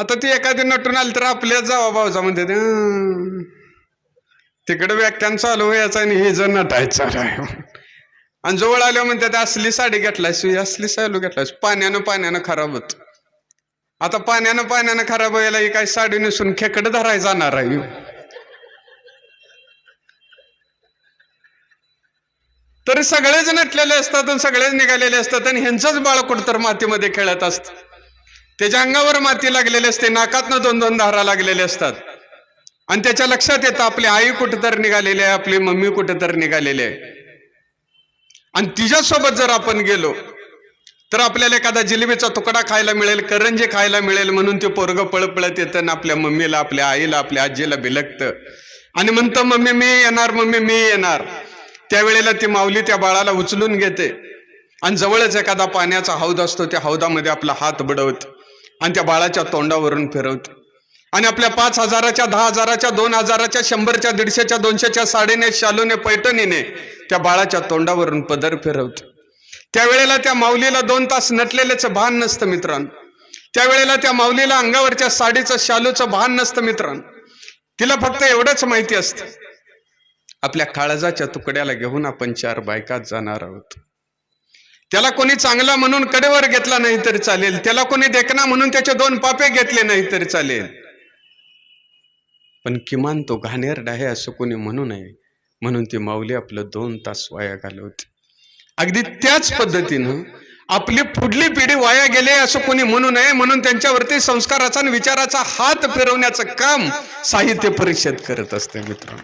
आता ती एखादी नटून आली तर आपल्याच जावा भाऊजा म्हणते तिकडे व्याख्यान चालू व्हायचं आणि हे जर नटायचं चालू आणि जवळ आल्यावर म्हणते ते असली साडी घेतलायस ही असली सालू घेतलायस पाण्यानं पाण्यानं खराब होत. आता पाण्यानं पाण्यानं खराब व्हायला ही काय साडी नसून खेकड धराय जाणार आहे. तरी सगळेच नटलेले असतात आणि सगळेच निघालेले असतात आणि ह्यांचंच बाळ कुठं तर मातीमध्ये खेळत असतं. त्याच्या अंगावर माती लागलेली असते नाकातनं दोन दोन धारा लागलेले असतात. आणि त्याच्या लक्षात येतं आपली आई कुठं तर निघालेली आहे आपली मम्मी कुठं तर निघालेली आहे. आणि तिच्यासोबत जर आपण गेलो तर आपल्याला एखादा जिलेबीचा तुकडा खायला मिळेल करंजी खायला मिळेल म्हणून ते पोरगं पळत येतं ना आपल्या मम्मीला आपल्या आईला आपल्या आजीला बिलकतं आणि म्हणतं मम्मी मी येणार मम्मी मी येणार. त्यावेळेला ती माऊली त्या बाळाला उचलून घेते. आणि जवळच एखादा पाण्याचा हौद असतो त्या हौदामध्ये आपला हात बडवत. आणि त्या बाळाच्या तोंडावरून फिरवते. आणि आपल्या पाच हजाराच्या दहा हजाराच्या दोन हजाराच्या शंभरच्या दीडशेच्या दोनशेच्या साडीने शालूने पैठणीने त्या बाळाच्या तोंडावरून पदर फिरवते. त्यावेळेला त्या माऊलीला दोन तास नटलेल्याचं भान नसतं मित्रांनो. त्यावेळेला त्या माऊलीला अंगावरच्या साडीचं शालूचं भान नसतं मित्रांनो. तिला फक्त एवढंच माहिती असतं. आपल्या काळजाच्या तुकड्याला घेऊन आपण चार बायकात जाणार आहोत. त्याला कोणी चांगला म्हणून कडेवर घेतला नाही तरी चालेल. त्याला कोणी देखना म्हणून त्याचे दोन पापे घेतले नाही तरी चालेल. पण किमान तो घाणेरडा आहे असं कोणी म्हणू नये. म्हणून ती माऊली आपलं दोन तास वाया घालवते. अगदी त्याच पद्धतीनं आपली पुढली पिढी वाया गेले असं कोणी म्हणू नये. म्हणून त्यांच्यावरती संस्काराचा आणि विचाराचा हात फिरवण्याचं काम साहित्य परिषद करत असते मित्रांनो.